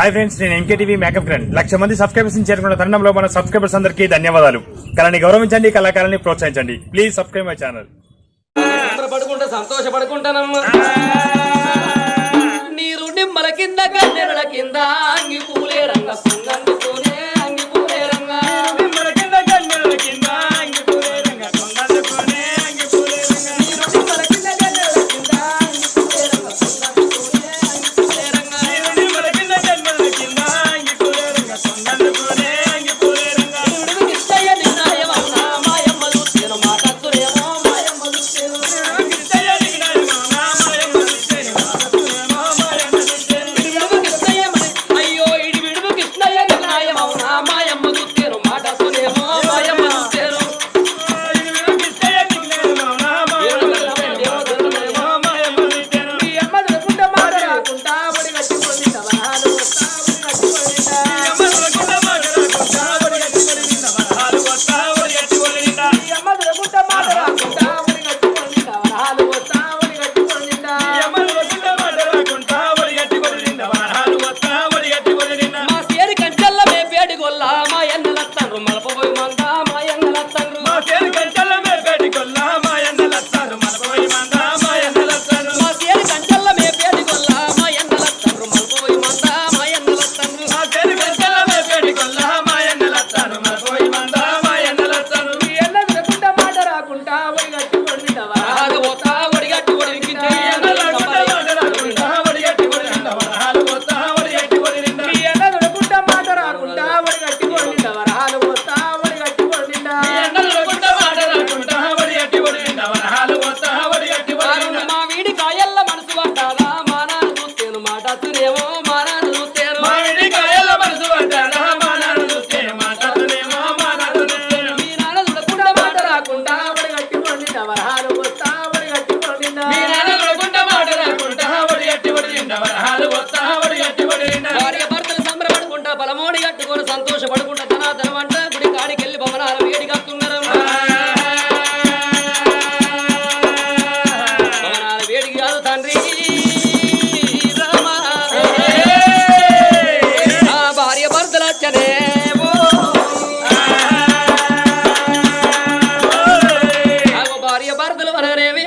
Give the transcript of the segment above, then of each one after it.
Hi friends నేను MKTV makeup grand lakh మంది subscribers చేరుకున్న తరుణంలో మన సబ్స్క్రైబర్స్ అందరికీ ధన్యవాదాలు. కళని గౌరవించండి కళాకారాన్ని ప్రోత్సహించండి. ప్లీజ్ సబ్స్క్రైబ్ మై ఛానల్ పడుకుంటా సంతోషపడుకుంటానమ్మా. నీరు నిమ్మల కింద కింద అంగి పూలే రంగ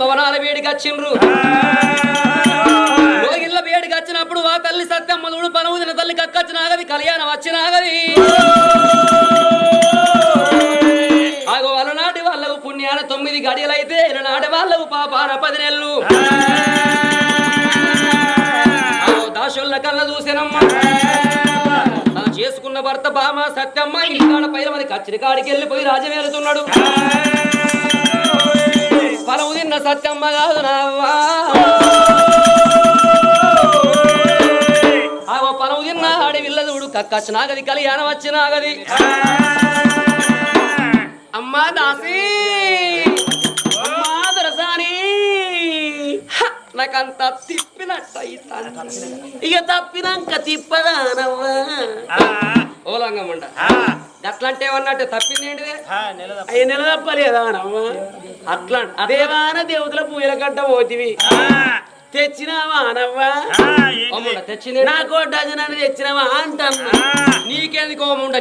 భవనాల వేడికి వచ్చిండ్రు. రోగిళ్ళ వేడికి వచ్చినప్పుడు వా తల్లి సత్యమ్మ చూడు పనవుదిన తల్లి కక్కచ్చినాగది కళ్యాణం వచ్చినాగది. ఆగో అలనాటి వాళ్ళకు పుణ్యాన తొమ్మిది గడియలైతే ఇలనాటి వాళ్ళకు పాపాన పది నెలలు. దాసుల కళ్ళ చూసినమ్మా. చేసుకున్న భర్త బామ సత్యమ్మ ఇంటికాడ పైన మనకి కచ్చిరి కాడికి వెళ్ళిపోయి రాజ్యం వెళుతున్నాడు పొలం తిన్న సత్యమ్మ కాదు నావ్వా ఆగో పొలం తిన్న ఆడి విల్లదుడు కక్కచ్చినాగది కళ్యాణం వచ్చినాగది అమ్మా దాసి అమ్మా దొరసాని నాకంత తిప్పినట్ట ఇక తప్పినాక తిప్పదానవ్వా ఓలంగమండ అట్లంటే ఏమన్నట్టు తప్పింది ఏంటిదే అయ్యి నెల తప్పలేదా అనవ్వా అట్లా దేవాన దేవతల పూజల గంట పోతివి. తెచ్చినావా అనవ్వా? ఓముండ తెచ్చింది నాకు డజన్ అని తెచ్చినావా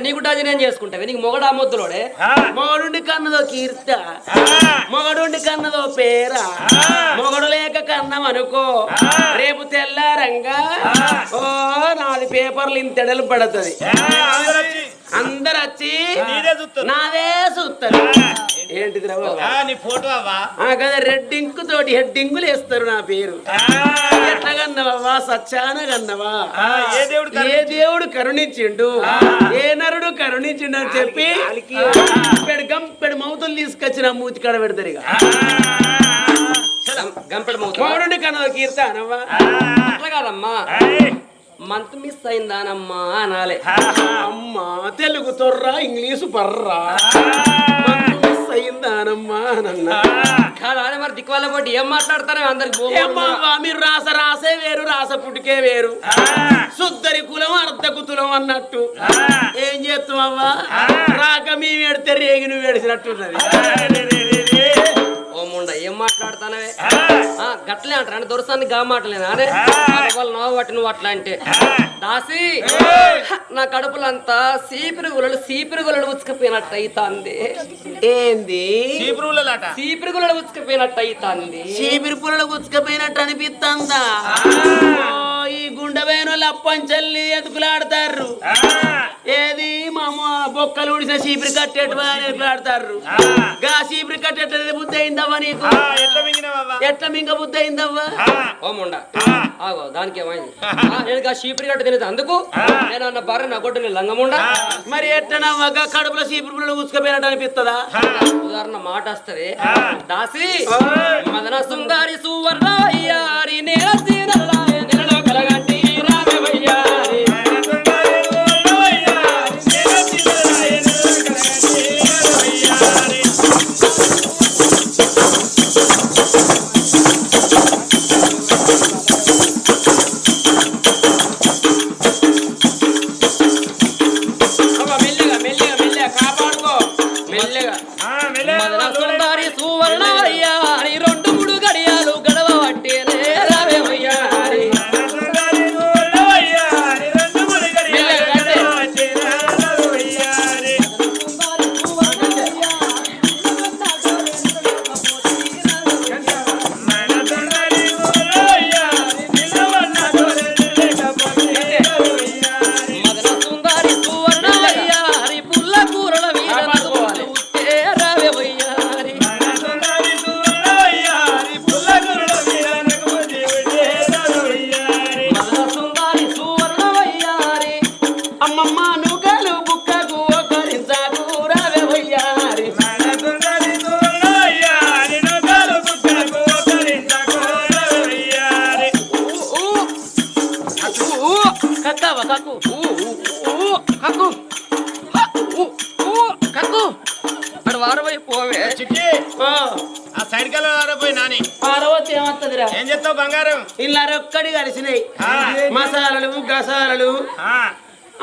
నీకు డజన్ ఏం చేసుకుంటావు? నీకు మొగడా ముద్దులోడే? మొగడుండి కన్నదో కీర్త. మొగడుండి కన్నదో పేర. మొగడు లేక కన్నం అనుకో రేపు తెల్లారంగా. ఓ పేపర్లు ఇంతెడలు పడుతుంది. అందరు వచ్చి నీదే చూస్తారు. ఏంటిది కదా రెడ్ ఇంక్ తోటి హెడ్డింగులు వేస్తారు నా పేరు. ఎట్లా కన్నవా సచ్చాన కన్నవా ఏ దేవుడు కరుణించిండు? ఏ నరుడు కరుణించిండు అని చెప్పి పెడు గంపెడు మౌతులు తీసుకొచ్చి నా మూతి కాడ పెడతారు ఇక. గంపెడు మౌతు కీర్తనవ్వా? అట్లా కాదమ్మా. మంత్ మిస్ అయిందానమ్మా అనాలే. అమ్మా తెలుగు తొర్రా ఇంగ్లీషు పర్రా మంత్ మిస్ అయిందానమ్మా అనన్నా. కాదా మరి దిక్కువల్ల పోటీ. ఏం మాట్లాడతారు అందరికి మీరు రాస రాసే వేరు రాస పుట్టుకే వేరు. శుద్ధరి కులం అర్ధకు కులం అన్నట్టు. ఏం చేస్తున్నావా రాక మేము ఎడితే రేగి నువ్వు ఎడిసినట్టున్నది ఓ ముండ ఏం మాట్లాడతానవే? ఆ, గట్లే అంటారు. అంటే దొరసాన్ని గా మాటలేనా? అనే వాళ్ళు నవ్వు పట్టి నువ్వు అట్లా అంటే. దాసి నా కడుపులంతా సీపిరి గులలు సీపిరి గులలు ఉచ్చుకపోయినట్టు అవుతుంది ఏంది చీపురులట సీపిరి గులలు ఉచ్చుకపోయినట్టు అవుతుంది చీపిరి పుల్లలు గుచ్చుకపోయినట్టు అనిపిస్తుందా ఈ గుండె వేణులు అప్పంచల్లి ఎతుకులాడతారు ఏది మామ బొక్కలు ఉడిసిన చీపిరి కట్టేట్టు అని ఎతుకులాడతారు గా చీపిరి కట్టేట బుద్ధి అయిందవ్వా నీకు? ఎట్లా మింగినవా ఎట్లా మింగ బుద్ధి అయిందవ్వా? ఓ ముండ. ఆగో దానికి ఏమైంది? ఆ, నేను గా చీపిరి గట్ట తినేది అందుకు? నేను అన్న భార్య నా కొట్టు నీ లంగముండ మరి ఎట్టనవ్వగా కడుపులో చీపిరి పుల్లలు గుచ్చుకపోయినట్టు అనిపిస్తుందా? ఉదాహరణ మాట వస్తుంది. దాసి మదన సుందరి సువర్ణ అయ్యారి నేల ఒక్కడి కలిసినాయి. మసాలాలు గసాలాలు.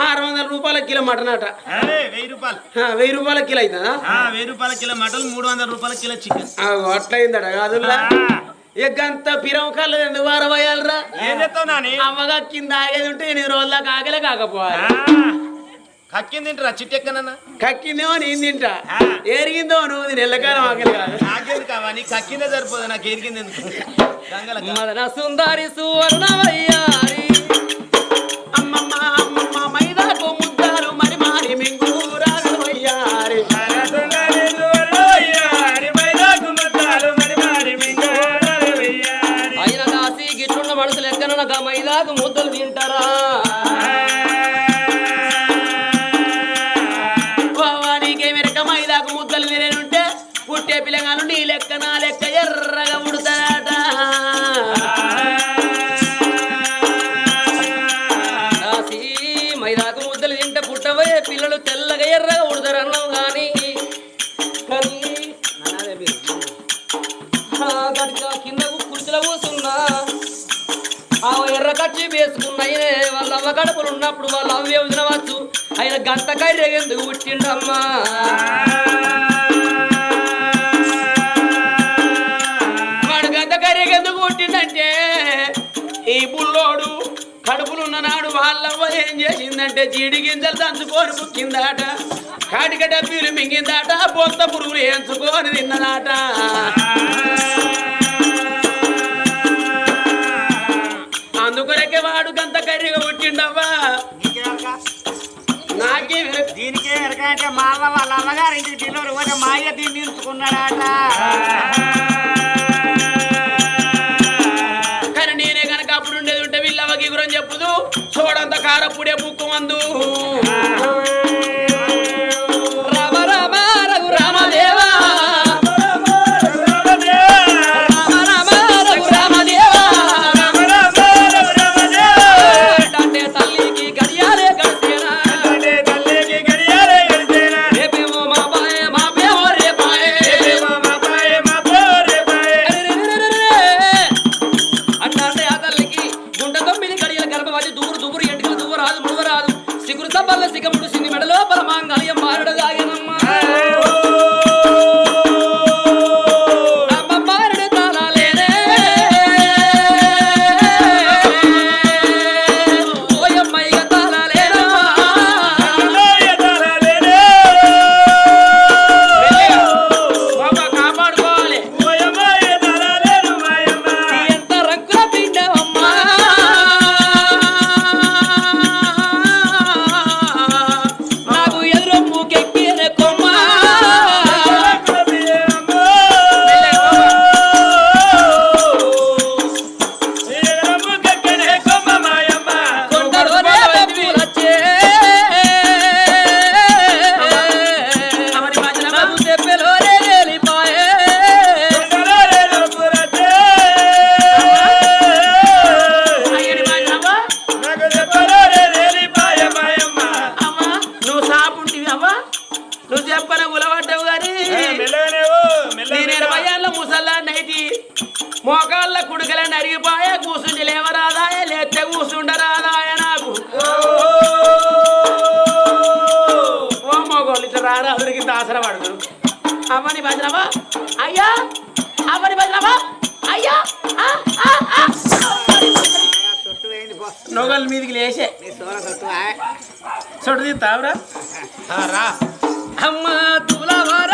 ఆరు వందల రూపాయల కిలో మటన్ అట. వెయ్యి రూపాయలు. వెయ్యి రూపాయల కిలో అవుతుందా వెయ్యి రూపాయల కిలో మటన్ మూడు వందల రూపాయల కిలో చికెన్. అట్లయిందట కాదుల్లా. ఎగ్గంత పిరం కళ్ళు రెండు వారం పోయాలరా ఏం చెప్తావు నాని? అమ్మగా కింద ఆగేది ఉంటే ఎనిమిది రోజుల కాగలే కాకపోవాలి. కక్కింది తింటారా? చిట్టి ఎక్కనన్నా కక్కిందేమో నేను తింటా. ఎరిగిందో నువ్వు దీని ఎల్లకాలం ఆకలి కాదు. నాకేది కావా నీ కక్కిందే సరిపోదు నాకు ఎరిగింది ఎందుకు? గంగలక్క. మదన సుందరి సువర్ణ అయ్యారి అమ్మమ్మ అమ్మమ్మ మైదాకు ముద్దారు మరి మారి మింగూరాలు వయ్యారి అయిన దాసి గిట్లున్న మనుషులు ఎక్కడనగా మైదాకు ముద్దలు తింటారా? వాళ్ళ కడుపులు ఉన్నప్పుడు వాళ్ళు అవి వదినవచ్చు ఆయన గంతకాయ రేగెందుకు పుట్టిండమ్మా వాడు గంతకాయ కర్రెకెందుకు పుట్టిందంటే ఈ బుల్లోడు కడుపులున్న నాడు వాళ్ళవ్వ ఏం చేసిందంటే జీడి గింజలు దంచుకొని పుక్కిందాట కాటిక డబ్బీలు మింగిందాట. బొత్త పురుగులు ఎంచుకొని తిన్నదాట. అందుకొరకే వాడు గంత కర్రీగా పుట్టిండవ్వా నాకే దీనికే ఎరకంటే మా అవ్వ వాళ్ళ అమ్మగారి ఇంటికి డెలివరీ పోతే మా అయ్య దీన్ని ఉంచుకున్నాడట కానీ నేనే కనుక అప్పుడు ఉండేది ఉంటే వీళ్ళవకి గురం చెప్పుదు. చూడంత కారప్పుడే బుక్కు రా. అమ్మ తులవరవ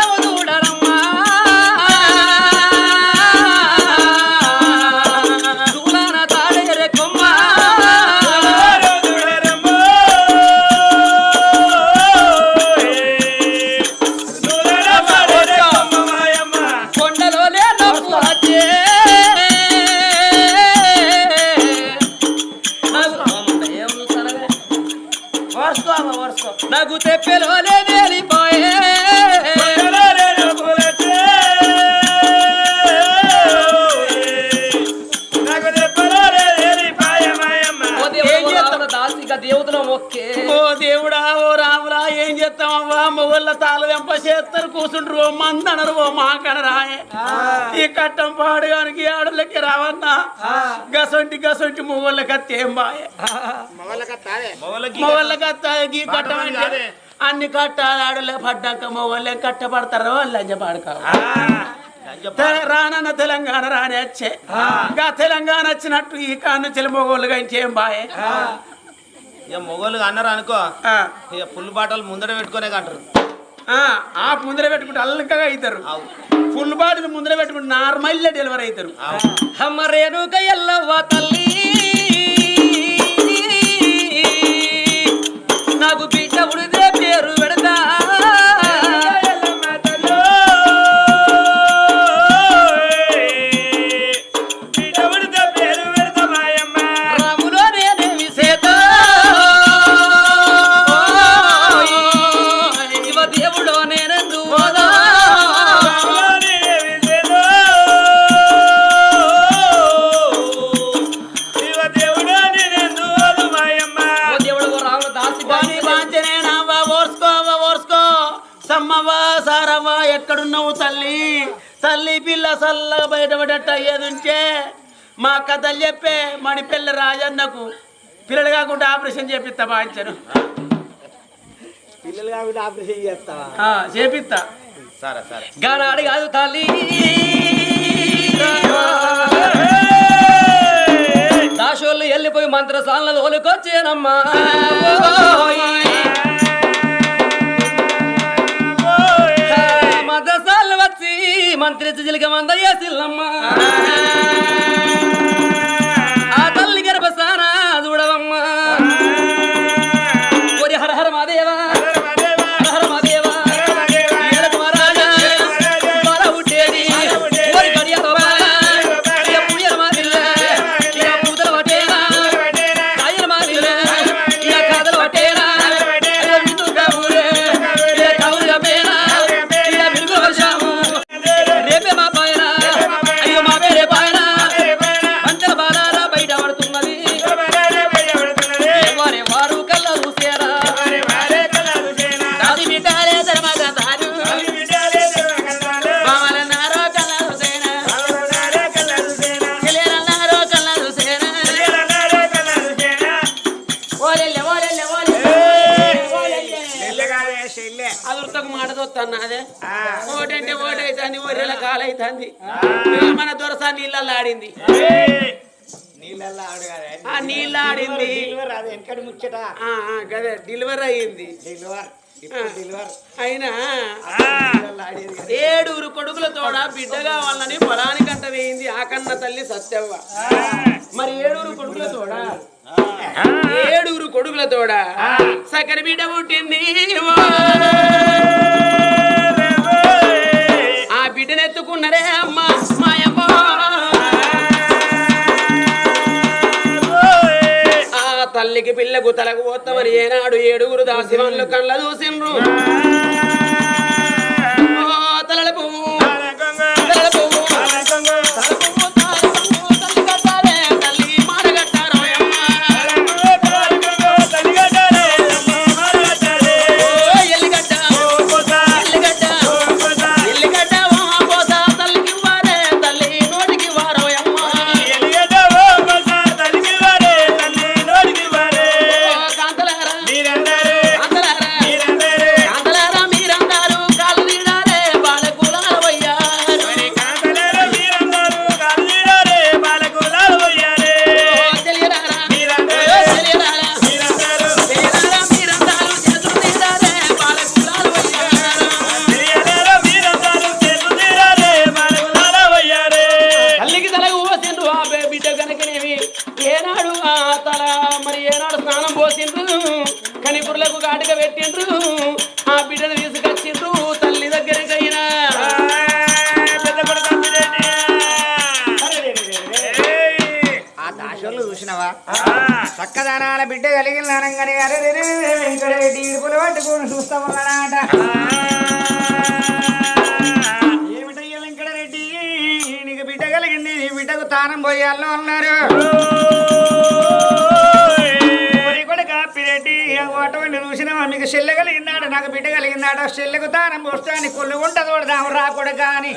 ఓ దేవుడా ఓ రాములా ఏం చేస్తామవ్వా మొగళ్ళ తాళ వెంప చేస్తారు కూర్చుంటారు ఓ మందనరు ఓ మాకనరాయే. ఈ కట్టం పాడుగానికి ఆడలకి రావన్నా గసొంటి గసొంటి మొగళ్ళకి అత్త ఏం బాయే? మొగళ్ళకి అత్త ఈ కట్టం. అంటే. అన్ని కట్టాలి ఆడలే పడ్డాక మొగళ్ళే కట్టపడతారో లంజ పాడుకావు తె- రానన్న తెలంగాణ రాని వచ్చే. ఇంకా తెలంగాణ వచ్చినట్టు ఈ కాను చెలి మొగోళ్ళుగా ఇంకేం బాయే? ఇక మొగోళ్ళు అన్నారు అనుకో ఆ. ఇక పుల్లు బాటలు ముందర పెట్టుకునే కంటారు. ఆ, ఆ ముందర పెట్టుకుంటే అల్లకగా అవుతారు అవు. ఫుల్ బాటిల్ ముందర పెట్టుకుంటే నార్మల్ డెలివరీ అవుతారు అవు. అమ్మ రేణుక ఎల్లవ్వ తల్లి నాకు ఓర్చుకోవా ఓర్చుకో సమ్మవ్వా సారవ్వా ఎక్కడున్నావు తల్లి? తల్లి పిల్ల సల్లగా బయటపడేట అయ్యేదుంటే మా కథలు చెప్పే మణి పిల్ల రాజన్నకు పిల్లలు కాకుండా ఆపరేషన్ చేపిస్తా వాంచను పిల్లలు కాబట్టి ఆపరేషన్ చేస్తావా ఆ, చేపిస్తా. సరే సరే. గానాడు కాదు తల్లి. దాసోళ్ళు వెళ్ళిపోయి మంత్రసాలను తోలుకొచ్చేనమ్మా. మంత్రి చిలిక మంద సిల్లమ్మ? అదే? ఓటంటే ఓటైతుంది ఒర్రెల కాలైతుంది. మన దొరసా నీళ్ళల్లో ఆడింది. నీళ్ళు ఆడింది గదే డెలివరీ అయ్యింది. అయినా కదా. ఏడుగురు కొడుకులతోడ బిడ్డ కావాలని పొలానికి అంట వేయింది ఆ కన్న తల్లి సత్యవ్వ. మరి ఏడుగురు కొడుకులతోడ ఏడుగురు కొడుకులతోడ సకరి బిడ్డ పుట్టింది. పిల్లకు తలకు పోతామని ఏనాడు ఏడుగురు దాసివాన్లు కళ్ళ చూసిండ్రు చక్కదనాల బిడ్డ కలిగిన అనగానే అరే రే రే రే వెంకటరెడ్డి ఇడుపులు పట్టుకొని చూస్తా ఉన్నాడాట వెంకటరెడ్డి? నీకు బిడ్డ కలిగింది నీ బిడ్డకు తానం పోయాలను అన్నారు. పిరెడ్డి అటువంటి చూసినావా? మీకు చెల్లె కలిగిందాడు నాకు బిడ్డ కలిగిందాడు చెల్లెకు తానం పోస్తా కొల్లు ఉంటది దాము రాకూడదు కానీ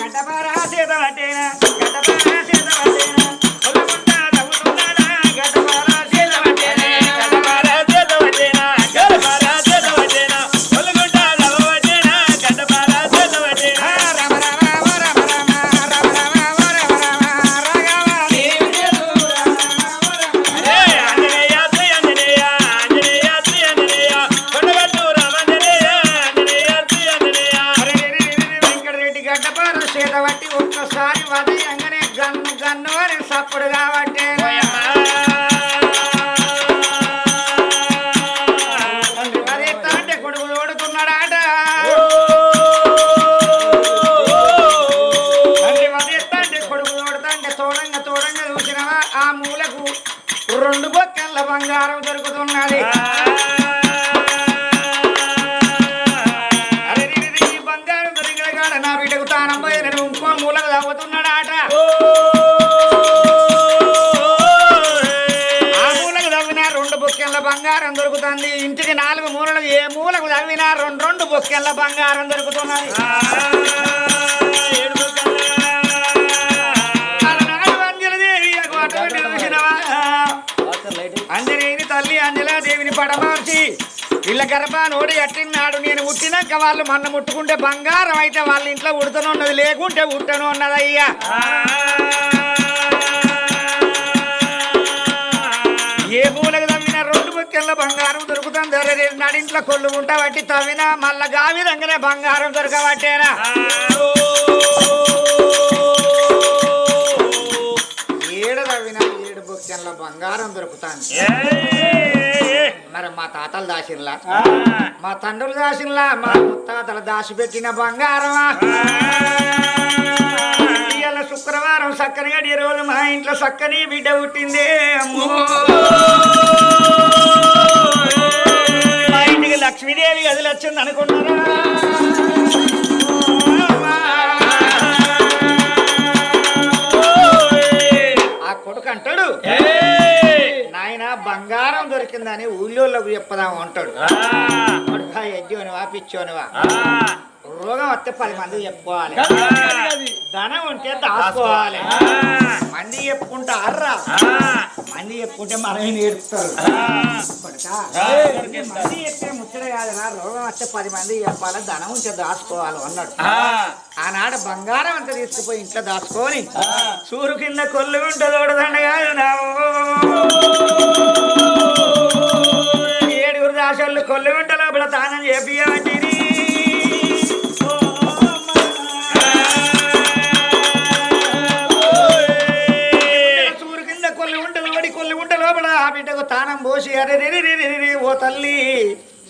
గడ్డపారా చేత పట్టేనా రెండు బొక్కల బంగారం దొరుకుతున్నది. ఈ బంగారం దొరికిన కాడ నా బిడ్డకు తానం పోయి నేను ఇంకో మూలకు తవ్వుతున్నాడాట ఆ మూలకు తవ్వినా రెండు బొక్కెళ్ళ బంగారం దొరుకుతుంది. ఇంటికి నాలుగు మూలలు ఏ మూలకు తవ్వినా రెండు రెండు బొక్కెళ్ళ బంగారం దొరుకుతున్నది. బడమార్చి ఇళ్ళ గర్భానోడు అట్టినాడు నేను పుట్టినాక వాళ్ళు మన్న ముట్టుకుంటే బంగారం అయితే వాళ్ళ ఇంట్లో ఉడతనున్నది. లేకుంటే ఉట్టను ఉన్నదయ్యా ఏ మూలకు తవ్వినా రెండు ముఖ్యంలో బంగారం దొరుకుతాం అరే నడింట్లో కొళ్ళు ఉంటా బట్టి తవ్వినా మళ్ళా గావి బంగారం దొరకబట్టేనా? ఏడు తవ్వినా ఏడు బొక్కెళ్ళ బంగారం దొరుకుతాను మరి మా తాతలు దాసిర్లా మా తండ్రులు దాసిర్లా మా ముత్తాతలు దాచిపెట్టిన బంగారమా? ఇవాళ శుక్రవారం చక్కని గడి రోజు మా ఇంట్లో చక్కని బిడ్డ పుట్టిందే అమ్మో. ఊళ్ళోళ్ళకు చెప్పదాం అంటాడు ఎడ్డోనివా పిచ్చోనివా? రోగం వస్తే పది మంది చెప్పుకోవాలి. ధనం ఉంటే దాచుకోవాలి. మంది చెప్పుకుంటే అర్రా. మంది చెప్పుకుంటే మనమే నేర్పుతారు. మంది చెప్పే ముచ్చట కాదురా. రోగం వస్తే పది మంది చెప్పాలి ధనం ఉంటే దాచుకోవాలి అన్నాడు. ఆనాడు బంగారం అంతా తీసుకుపోయి ఇంట్లో దాచుకొని సూరు కింద కొల్లు ఉంటే తోడదండగా ఏడుగురు దాసోళ్ళు కొల్లు ఉంట లోపల తానం చేపియమంటే సూరు కింద కొల్లి ఉంట లోడి కొల్లి లోపల ఆ బిడ్డకు తానం పోసి అరే ఓ తల్లి.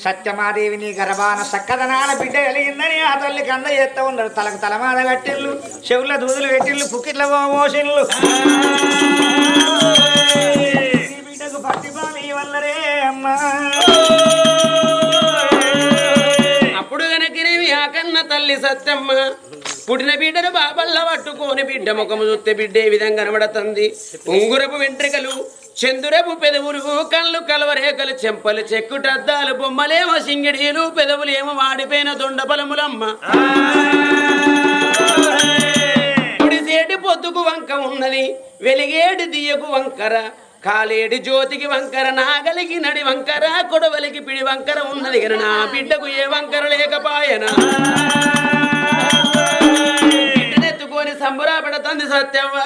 సత్యమాదేవి నీ గర్భాన సక్కదనాల బిడ్డ కలిగిందని ఆ తల్లికి అంద చేస్తా ఉన్నారు. తలకు తలమాద కట్టిళ్ళు చెవుల దూదులు పెట్టిళ్ళు పుక్కిట్ల మోసిళ్ళు వల్లరే అమ్మా. అప్పుడు గనకినేవి ఆ కన్న తల్లి సత్యమ్మ. పుట్టిన బిడ్డను బాబల్ల పట్టుకొని బిడ్డ ముఖము చూస్తే బిడ్డ ఏ విధంగా కనబడుతుంది? ఉంగురపు వెంట్రికలు చందురపు పెదవులు కళ్ళు కలవరేకలు చెంపలు చెక్కుటద్దాలు బొమ్మలేమో సింగిడీలు పెదవులు ఏమో వాడిపోయిన దొండ పొలములమ్మ పుడిసేటి పొద్దుకు వంక ఉన్నది వెలిగేటి దియ్యకు వంకర. కాలేడి జ్యోతికి వంకర నాగలికి నడి వంకర కొడవలికి పిడి వంకర ఉన్నది గన నా బిడ్డకు ఏ వంకర లేకపాయనా? బిడ్డనెత్తుకొని సంబరాపడుతుంది సత్యవ్వ.